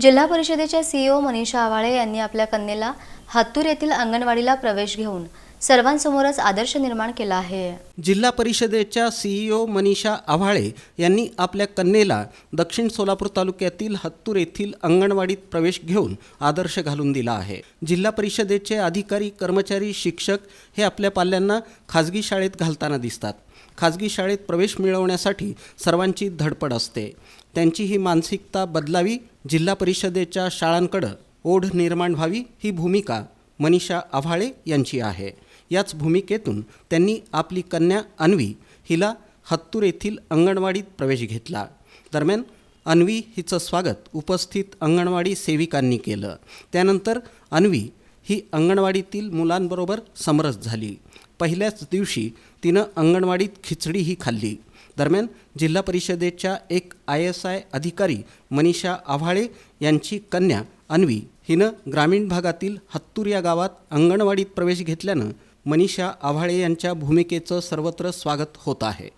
जिल्हा परिषदेच्या सीईओ मनीषा आवाळे यांनी आपल्या कन्येला हातूर येथील अंगणवाडीला प्रवेश घेऊन सर्वांसमोरच आदर्श निर्माण केला आहे. जिल्हा परिषदेच्या सीईओ मनीषा आव्हाळे यांनी आपल्या कन्येला दक्षिण सोलापूर तालुक्यातील हत्तूर येथील अंगणवाडीत प्रवेश घेऊन आदर्श घालून दिला आहे. जिल्हा परिषदेचे अधिकारी कर्मचारी शिक्षक हे आपल्या पाल्यांना खाजगी शाळेत घालताना दिसतात. खाजगी शाळेत प्रवेश मिळवण्यासाठी सर्वांची धडपड असते. त्यांची ही मानसिकता बदलावी जिल्हा परिषदेच्या शाळांकडं ओढ निर्माण व्हावी ही भूमिका मनीषा आव्हाळे यांची आहे. याच भूमिकेतून त्यांनी आपली कन्या अन्वी हिला हत्तूर येथील अंगणवाडीत प्रवेश घेतला. दरम्यान अन्वी हिचं स्वागत उपस्थित अंगणवाडी सेविकांनी केलं. त्यानंतर अन्वी ही अंगणवाडीतील मुलांबरोबर समरस झाली. पहिल्याच दिवशी तिनं अंगणवाडीत खिचडीही खाल्ली. दरम्यान जिल्हा परिषदेच्या एक आय एस आय अधिकारी मनीषा आव्हाळे यांची कन्या अन्वी हिनं ग्रामीण भागातील हत्तूर या गावात अंगणवाडीत प्रवेश घेतल्यानं मनीषा आव्हाळे यांच्या भूमिकेचं सर्वत्र स्वागत होत आहे.